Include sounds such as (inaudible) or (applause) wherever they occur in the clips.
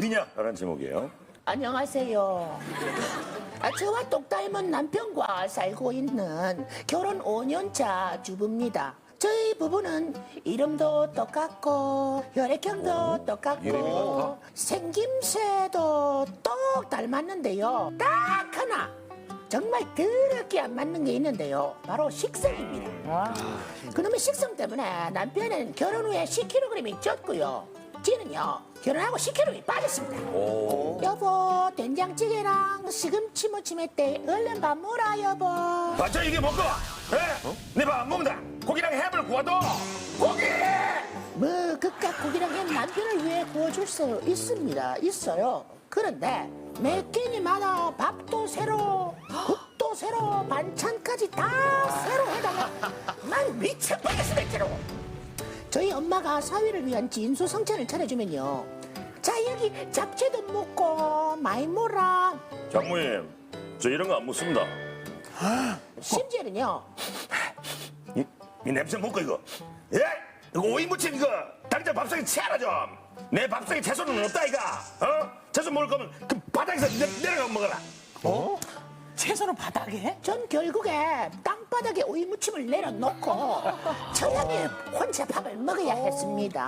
아니냐라는 제목이에요. 안녕하세요. 아, 저와 똑 닮은 남편과 살고 있는 결혼 5년차 주부입니다. 저희 부부는 이름도 똑같고 혈액형도 똑같고 생김새도 똑 닮았는데요. 딱 하나 정말 더럽게 안 맞는 게 있는데요. 바로 식성입니다. 그놈의 식성 때문에 남편은 결혼 후에 10kg이 쪘고요. 지는요 결혼하고 10kg이 빠졌습니다. 여보 된장찌개랑 시금치 무침 했대 얼른 밥 먹어라 여보. 맞아 이게 먹고? 예? 내밥 안 먹는다. 고기랑 햄을 구워도? 고기. 뭐 그깟 고기랑 햄 남편을 위해 구워줄 수 있습니다. 있어요. 그런데 매 끼니마다 밥도 새로 국도 새로 반찬까지 다 새로 해다가 난 미쳐버렸어 대체로 저희 엄마가 사위를 위한 진수성찬을 차려주면요. 자 여기 잡채도 먹고 많이 먹어라. 장모님 저 이런 거안 먹습니다. 심지어는요. 이, 이 냄새 먹고 이거. 예? 이거 오이 무침 이거. 당장 밥상에 채라 좀 내 밥상에 채소는 없다 이가 어? 채소 먹을 거면 그 바닥에서 내, 내려가 먹어라 채소는 바닥에? 전 결국에 땅바닥에 오이 무침을 내려놓고 천양이 혼자 밥을 먹어야 했습니다.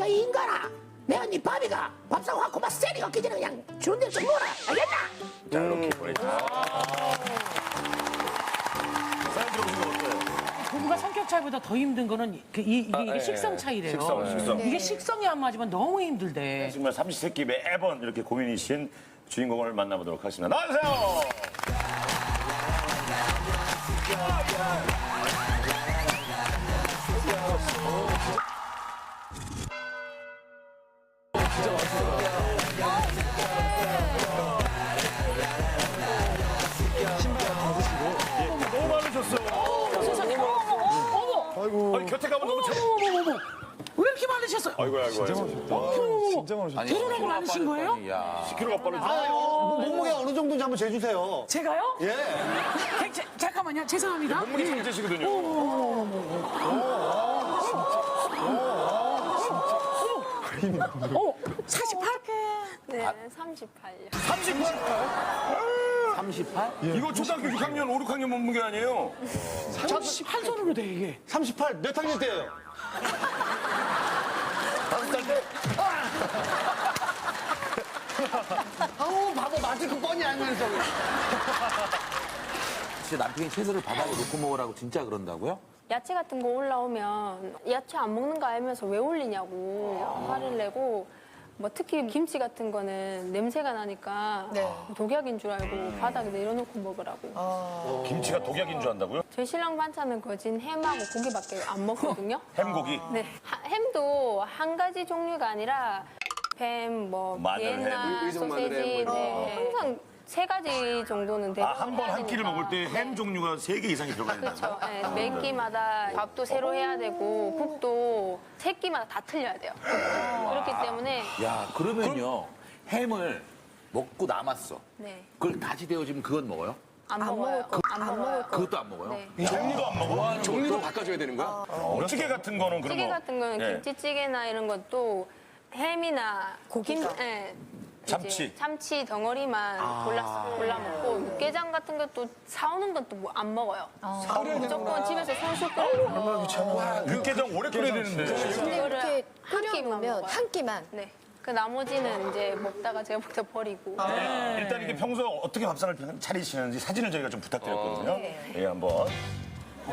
야, 이 인간아! 내가 네 밥이가 밥상 확 고마 세리 얻기 전에 그냥 주는 대로 좀 먹어라. 알겠나? 자 이렇게 보내주세요 사연 들어보신 거 어때요? 부부가 성격 차이보다 더 힘든 거는 그 이, 이게, 이게 예, 식성 예. 차이래요. 식성, 식성. 이게 식성이 안 맞으면 너무 힘들대. 정말 삼시세끼 매번 이렇게 고민이신 주인공을 만나보도록 하겠습니다 나와주세요 너무 아이고 아이고 아이고 진짜 많으셨다. 결혼하고 많으신 거예요? 10kg가 빠르죠 몸무게 어느 정도인지 한번 재주세요. 제가요? 예. 자, 자, 잠깐만요. 죄송합니다. 몸무게 예. 천재시거든요 어, 48? 네, 38요. 38? 이거 초등학교 6학년, 5, 6학년 몸무게 아니에요? 38 손으로 돼, 이게. 38, 몇 학년 때예요? 아우, 바보, 맞을 거 뻔히 알면서. 진짜 남편이 채소를 바닥에 놓고 먹으라고 진짜 그런다고요? 야채 같은 거 올라오면 야채 안 먹는 거 알면서 왜 올리냐고 화를 내고 뭐 특히 김치 같은 거는 냄새가 나니까 독약인 줄 알고 바닥에 내려놓고 먹으라고. 김치가 독약인 줄 안다고요? 저희 신랑 반찬은 거진 햄하고 고기밖에 안 먹거든요. (laughs) 햄고기. 네, 하- 햄도 한 가지 종류가 아니라 햄, 뭐 마늘 햄, 비엔나, 소세지, 네, 항상 세 가지 정도는 되고 아, 한 번 한 끼를 먹을 때 햄 종류가 세 개 이상이 들어가야 된다. 그렇죠. 네, 매 끼마다 밥도 새로 해야 되고 국도 세 끼마다 다 틀려야 돼요. 그렇기 때문에 야 그러면요 햄을 먹고 남았어. 네, 그걸 다시 데워지면 그건 먹어요? 안 먹어요. 안 먹어요. 그것도 안 먹어요? 네. 종류도 안 먹어? 종류도 바꿔줘야 되는 거야? 어, 찌개 같은 거는 그러면. 찌개 같은 거는 예. 김치찌개나 이런 것도 햄이나 김, 예, 참치. 참치 덩어리만 골라 골라 먹고 육개장 같은 것도 사오는 것도 뭐안 먹어요. 무조건 집에서 솔솔 끓여 육개장 오래 끓여야 되는데. 근데 이렇게 한 끼만 끓여놓으면 먹어요. 한 끼만 네. 그 나머지는 이제 먹다가 제가 (laughs) 먹다 버리고. 네, 일단 이게 평소 어떻게 밥상을 차리시는지 사진을 저희가 좀 부탁드렸거든요. 예, 한번.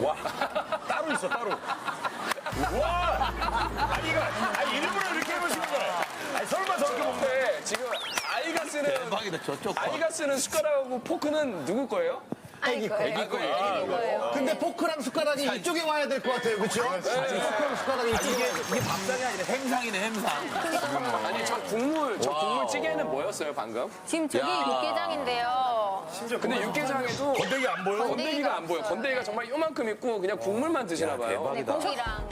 와, (laughs) 따로 있어, 따로. 와! 아니, 이거, 아니, 일부러 이렇게 해보시는 거야. 아니, 설마 저렇게 먹네. 네, 지금 아이가 쓰는 대박이다 저쪽. 거. 아이가 쓰는 숟가락하고 포크는 누구 거예요? 아기 거예요. 아기 거예요. 거예요. 근데 포크랑 숟가락이 이쪽에 와야 될 것 같아요. 그렇죠? 포크랑 숟가락이 이쪽에. 이게 밥상이 아니라 햄상이네 햄상. 아니 저 국물 저 국물 찌개는 뭐였어요 방금? 지금 저기 육개장인데요. 근데 육개장에도 건더기 안 보여? 건더기가 안 보여. 건더기가 정말 요만큼 있고 그냥 국물만 드시나 봐요. 네, 고기랑.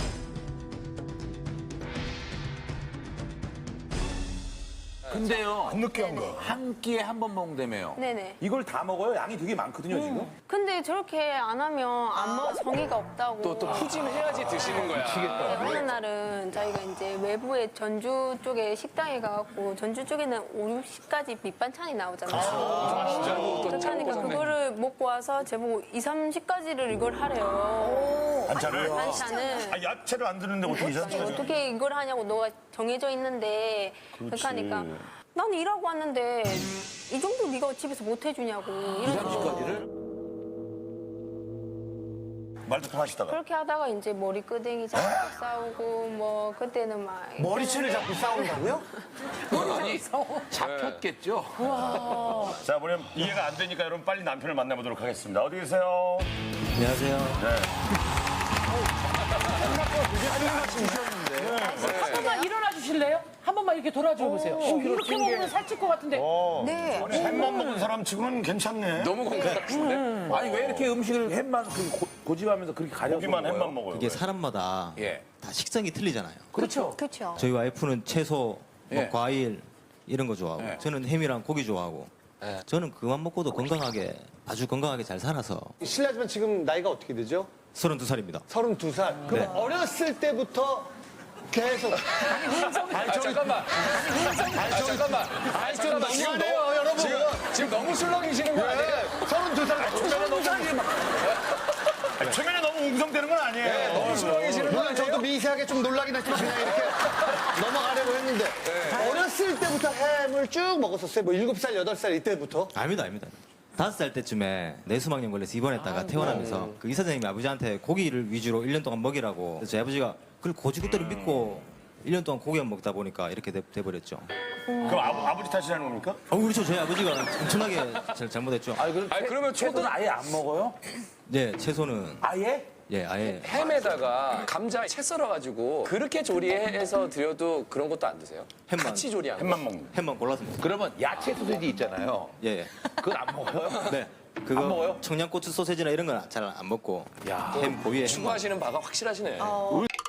근데요. 안 느끼한 거. 한 끼에 한 번 먹는다며요. 네네. 이걸 다 먹어요? 양이 되게 많거든요, 지금. 근데 저렇게 안 하면 안 먹, 성의가 없다고. 또, 또 푸짐해야지 드시는 거야. 네, 어느 날은 저희가 이제 외부에 전주 쪽에 식당에 가갖고 전주 쪽에는 5, 60가지 밑반찬이 나오잖아요. 그러니까 그거를 먹고 와서 제보고 2, 30가지를 이걸 하래요. 반찬을. 반찬을. 아, 야채를 안 드는데 어떻게 이상하지? 어떻게 이걸 하냐고 너가 정해져 있는데 그렇게 하니까 난 일하고 왔는데 이 정도 네가 집에서 못 해주냐고 이런 까지를 말도 통하시다가. 그렇게 하다가 이제 머리 끄댕이 잡고 싸우고 뭐 그때는 막 머리채를 잡고 싸운다고요? 아니 (laughs) 잡혔겠죠. 자, 뭐냐면 이해가 안 되니까 여러분 빨리 남편을 만나보도록 하겠습니다. 어디 계세요? 안녕하세요. 한 번만 일어나 주실래요? 한 번만 이렇게 돌아줘 보세요. 어, 이렇게 먹으면 살찔 것 같은데. 네. 햄만 먹는 사람 치고는 괜찮네. 너무 건강하신데? 아니 왜 이렇게 음식을 햄만 그렇게 고- 고집하면서 그렇게 가려서 고기만? 햄만 먹어요. 이게 사람마다 예. 다 식성이 틀리잖아요. 그렇죠. 그렇죠. 저희 와이프는 채소, 뭐 예. 과일 이런 거 좋아하고 예. 저는 햄이랑 고기 좋아하고 저는 그만 먹고도 건강하게 아주 건강하게 잘 살아서 실례지만 지금 나이가 어떻게 되죠? 32살입니다. 32살. 그럼 네. 어렸을 때부터 계속. 아, 잠깐만. 아, 잠깐만. 아, 잠깐만. 지금 너무, 여러분. 지금, 지금 너무 술렁이시는 거 아니에요? 32살. 아니, 최면에 너무 웅성대는 건 아니에요. 너무 술렁이시는 거 물론 아니에요? 저도 미세하게 좀 놀라긴 했지만 그냥 이렇게 (laughs) 넘어가려고 했는데 어렸을 때부터 햄을 쭉 먹었었어요. 뭐 7살, 8살 이때부터. 아닙니다, 아닙니다. 다섯 살 때쯤에 뇌수막염 걸려서 입원했다가 퇴원하면서 그 의사 선생님이 아버지한테 고기를 위주로 1년 동안 먹이라고 그래서 저희 아버지가 그걸 고지국대로 믿고 1년 동안 고기만 먹다 보니까 이렇게 돼, 돼버렸죠. 그럼 아, 아버지 탓이라는 겁니까? 어, 그렇죠. 저희 아버지가 엄청나게 잘, 잘못했죠. 아니, 그럼 아니, 그러면 채소는 아예 안 먹어요? 네, 채소는 아예? 예, 아예 햄에다가 감자 채 썰어가지고 그렇게 조리해서 드려도 그런 것도 안 드세요? 햄만. 같이 조리하는 햄만 먹는. 햄만 골라서 먹어요. 그러면 야채 소세지 있잖아요. 예, 예. 그건 안 먹어요? 네. 그거 안 먹어요? 청양고추 소세지나 이런 건 잘 안 먹고 야. 햄 고기에 햄만 추구하시는 바가 확실하시네.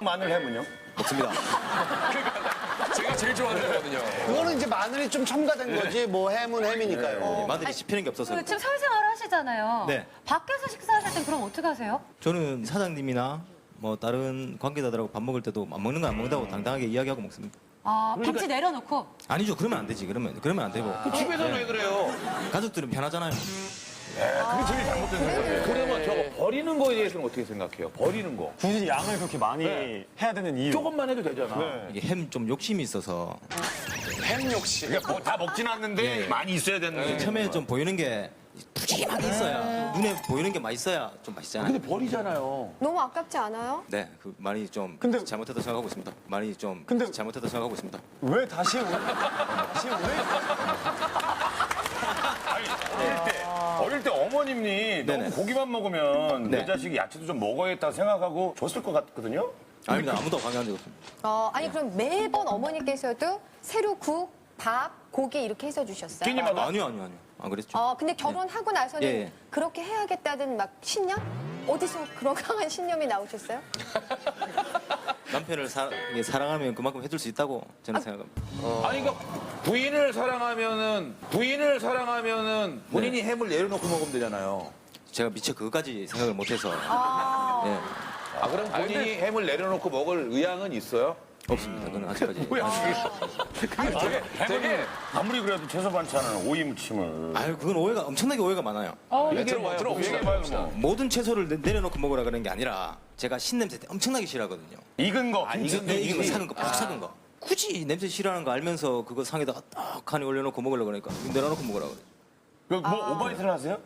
마늘 햄은요? 먹습니다. (laughs) 제가 제일 좋아하는 거거든요. 그거는 이제 마늘이 좀 첨가된 거지 뭐 햄은 햄이니까요. 예, 마늘이 씹히는 게 없어서 그 지금 사회생활 하시잖아요. 네. 밖에서 식사하실 땐 그럼 어떻게 하세요? 저는 사장님이나 뭐 다른 관계자들하고 밥 먹을 때도 안 먹는 거 안 먹는다고 당당하게 이야기하고 먹습니다. 아, 김치 내려놓고. 아니죠. 그러면 안 되지. 그러면 그러면 안 되고 집에서는 왜 그래요? 가족들은 편하잖아요. 그게 제일 잘못된 생각이에요. 그러면 저거 버리는 거에 대해서는 어떻게 생각해요? 버리는 거. 굳이 양을 그렇게 많이 해야 되는 이유. 조금만 해도 되잖아. 이게 햄 좀 욕심이 있어서 햄 욕심. 그러니까 뭐다 먹진 않는데 많이 있어야 되는 거죠. 처음에 좀 보이는 게 푸짐하게 있어야 눈에 보이는 게 맛있어야 좀 맛있잖아요. 근데 버리잖아요. 너무 아깝지 않아요? 네, 그 많이 좀 근데- 잘못했다 생각하고 있습니다. 많이 좀 근데- 잘못했다 생각하고 있습니다. 왜 다시 오- 다시 왜? 아니, 어릴 때, 네네. 너무 고기만 먹으면 내 네. 자식이 야채도 좀 먹어야겠다 생각하고 줬을 것 같거든요. 아닙니다. 아무도 강요한 적 없습니다. 어, 아니 그럼 매번 어머니께서도 새로 국, 밥, 고기 이렇게 해서 주셨어요? 끼니마다. 아니요, 아니요, 아니요. 안 그랬죠. 어, 근데 결혼하고 나서는 예, 예. 그렇게 해야겠다는 막 신념? 어디서 그런 (laughs) 강한 신념이 나오셨어요? 남편을 사, 이게 사랑하면 그만큼 해줄 수 있다고 저는 생각합니다. 아니 그러니까 부인을 사랑하면은 부인을 사랑하면은 본인이 햄을 내려놓고 먹으면 되잖아요. 제가 미처 그것까지 생각을 못해서 예, 아 그럼 본인이 햄을 내려놓고 먹을 의향은 있어요? 없습니다. 그건 아직까지. 되게 아무리 그래도 채소 반찬은 오이 무침을. 아유, 그건 오해가 엄청나게 오해가 많아요. 네, 들어봐, 들어봅시다. 모든 채소를 내- 내려놓고 먹으라 그런 게 아니라 제가 신냄새 엄청나게 싫어하거든요. 익은 거. 익은, 네, 익은 거 사는 거, 푹 사는 거. 굳이 냄새 싫어하는 거 알면서 그거 상에다가 떡하니 올려놓고 먹으려고 그러니까 내려놓고 먹으라 그래. 그뭐 오바이트를 하세요?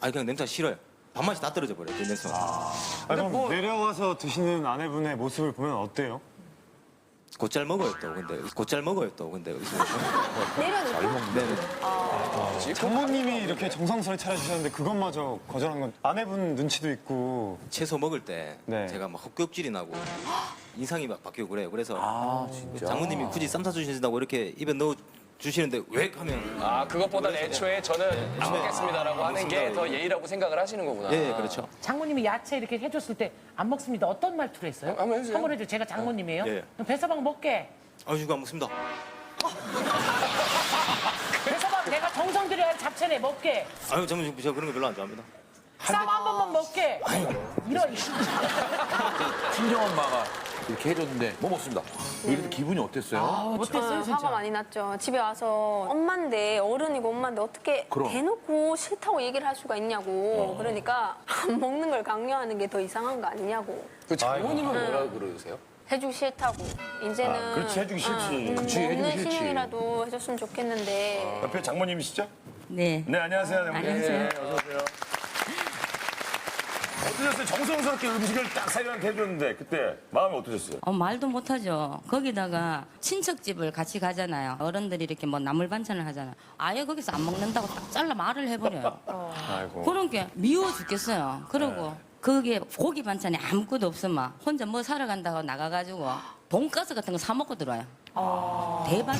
아니 그냥 냄새가 싫어요. 밥맛이 다 떨어져 버려요, 그 냄새. 아, 그럼 내려와서 드시는 아내분의 모습을 보면 어때요? 곧잘 먹어요 또 근데 곧잘 먹어요 또 근데 내려놓고? 장모님이 이렇게 정성스레 차려주셨는데 그것마저 거절하는 건 아내분 눈치도 있고 채소 먹을 때 네. 제가 막 헛격질이 나고 인상이 막 바뀌고 그래요. 그래서 아 진짜. 장모님이 굳이 쌈 싸주신다고 이렇게 입에 넣어 주시는데 왜 하면 아, 그것보다 애초에 저는 안 먹겠습니다라고 하는 게 더 예의라고 생각을 하시는 거구나. 예, 예 그렇죠. 장모님이 야채 이렇게 해줬을 때 안 먹습니다. 어떤 말투로 했어요? 한번 해주세요. 한번 해줘. 제가 장모님이에요. 예. 그럼 배서방 먹게. 아유 이거 안 먹습니다. (laughs) 제발 잡채네 먹게. 아유 저는 제가 그런 거 별로 안 좋아합니다. 쌈 한 번만 먹게. 이런 (laughs) 친정 엄마가 이렇게 해줬는데 뭐 먹습니다. 이래도 기분이 어땠어요? 어땠어요 아, 화가 진짜? 많이 났죠. 집에 와서 엄마인데 어른이고 엄마인데 어떻게 그럼. 대놓고 싫다고 얘기를 할 수가 있냐고. 그러니까 안 먹는 걸 강요하는 게 더 이상한 거 아니냐고. 그 장모님은 뭐라 그러세요? 해주기 싫다고. 이제는 아, 그렇지, 해주기 싫지. 응, 그치, 뭐 해주기 싫지. 신용이라도 해줬으면 좋겠는데. 옆에 장모님이시죠? 네. 네, 안녕하세요. 장모님. 안녕하세요. 네, 어서 오세요. 어떠셨어요? 정성스럽게 음식을 딱 사장한테 해줬는데 그때 마음이 어떠셨어요? 어, 말도 못하죠. 거기다가 친척집을 같이 가잖아요. 어른들이 이렇게 뭐 나물 반찬을 하잖아요. 아예 거기서 안 먹는다고 딱 잘라 말을 해버려요. (laughs) 아이고. 그런 게 미워 죽겠어요. 그러고 거기에 고기 반찬이 아무것도 없으면 혼자 뭐 사러 간다고 나가가지고 돈가스 같은 거 사 먹고 들어와요. 대박,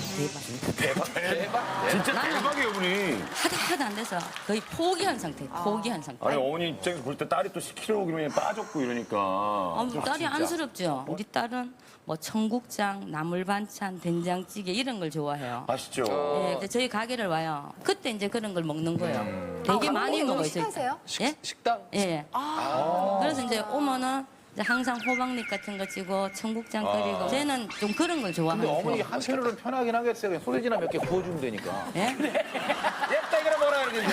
대박. 진짜 대박이에요, 어머니. 하다 하다 안 돼서 거의 포기한 상태, 포기한 상태. 아니, 어머니 입장에서 볼 때 딸이 또 10kg 빠졌고 이러니까. 어, 딸이 안쓰럽죠. 우리 딸은 뭐 청국장, 나물 반찬, 된장찌개 이런 걸 좋아해요. 아시죠? 네, 근데 저희 가게를 와요. 그때 이제 그런 걸 먹는 거예요. 되게 아, 많이 먹어요. 식하세요? 예? 식당? 예. 그래서 이제 오면은 이제 항상 호박잎 같은 거 찌고 청국장 끓이고 저는 좀 그런 걸 좋아하는 어머니 편이에요. 한편으로는 편하긴 하겠어요. 그냥 소세지나 몇 개 구워주면 되니까. 예? 냅다 이거나 먹어라 이러겠죠.